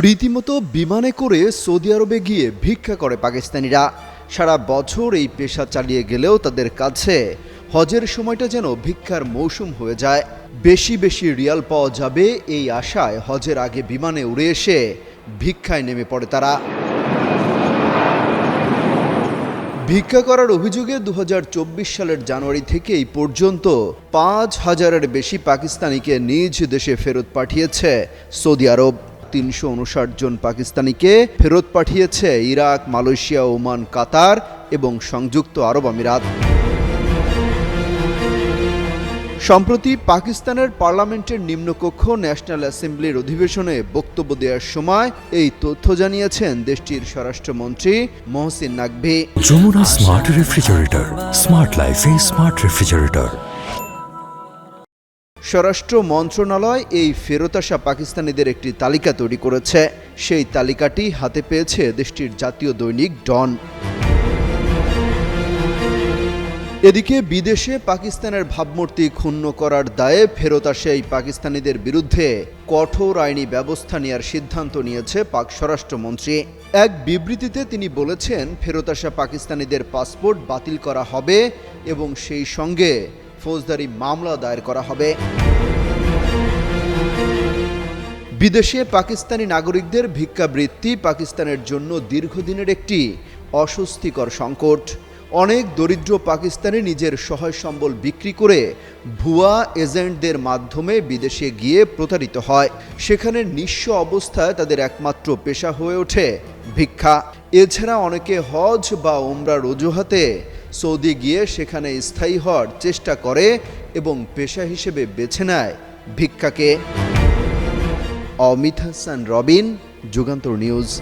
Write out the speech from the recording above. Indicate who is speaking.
Speaker 1: রীতিমতো বিমানে করে সৌদি আরবে গিয়ে ভিক্ষা করে পাকিস্তানিরা। সারা বছর এই পেশা চালিয়ে গেলেও তাদের কাছে হজের সময়টা যেন ভিক্ষার মৌসুম হয়ে যায়। বেশি বেশি রিয়াল পাওয়া যাবে এই আশায় হজের আগে বিমানে উড়ে এসে ভিক্ষায় নেমে পড়ে তারা। ভিক্ষা করার অভিযোগে দু হাজার চব্বিশ সালের জানুয়ারি থেকে এই পর্যন্ত পাঁচ হাজারের বেশি পাকিস্তানিকে নিজ দেশে ফেরত পাঠিয়েছে সৌদি আরব। তিনশো উনষাট জন পাকিস্তানিকে ফেরত পাঠিয়েছে ইরাক, মালয়েশিয়া, ওমান, কাতার এবং সংযুক্ত আরব আমিরাত। সম্প্রতি পাকিস্তানের পার্লামেন্টের নিম্নকক্ষ ন্যাশনাল অ্যাসেম্বলির অধিবেশনে বক্তব্য দেওয়ার সময় এই তথ্য জানিয়েছেন দেশটির স্বরাষ্ট্রমন্ত্রী Mohsin Naqvi.
Speaker 2: Jamuna smart refrigerator smart লাইফে স্মার্ট রেফ্রিজারেটর
Speaker 1: স্বরাষ্ট্র মন্ত্রণালয় এই ফেরত আসা পাকিস্তানিদের একটি তালিকা তৈরি করেছে। সেই তালিকাটি হাতে পেয়েছে দেশটির জাতীয় দৈনিক ডন। এদিকে বিদেশে পাকিস্তানের ভাবমূর্তি ক্ষুণ্ণ করার দায়ে ফেরত আসে এই পাকিস্তানিদের বিরুদ্ধে কঠোর আইনি ব্যবস্থা নেওয়ার সিদ্ধান্ত নিয়েছে পাক স্বরাষ্ট্রমন্ত্রী। এক বিবৃতিতে তিনি বলেছেন, ফেরত আসা পাকিস্তানিদের পাসপোর্ট বাতিল করা হবে এবং সেই সঙ্গে ফৌজদারি মামলা দায়ের করা হবে। বিদেশে পাকিস্তানি নাগরিকদের ভিক্ষাবৃত্তি পাকিস্তানের জন্য দীর্ঘদিনের একটি অস্বস্তিকর সংকট। অনেক দরিদ্র পাকিস্তানি নিজের সহায় সম্বল বিক্রি করে ভুয়া এজেন্টদের মাধ্যমে বিদেশে গিয়ে প্রতারিত হয়। সেখানে নিঃস্ব অবস্থায় তাদের একমাত্র পেশা হয়ে ওঠে ভিক্ষা। এছাড়া অনেকে হজ বা ওমরার অজুহাতে সৌদি গিয়ে সেখানে স্থায়ী হওয়ার চেষ্টা করে এবং পেশা হিসেবে বেছে নেয়। ভিক্ষাকে। Amit Hasan, Robin, Jugantor news.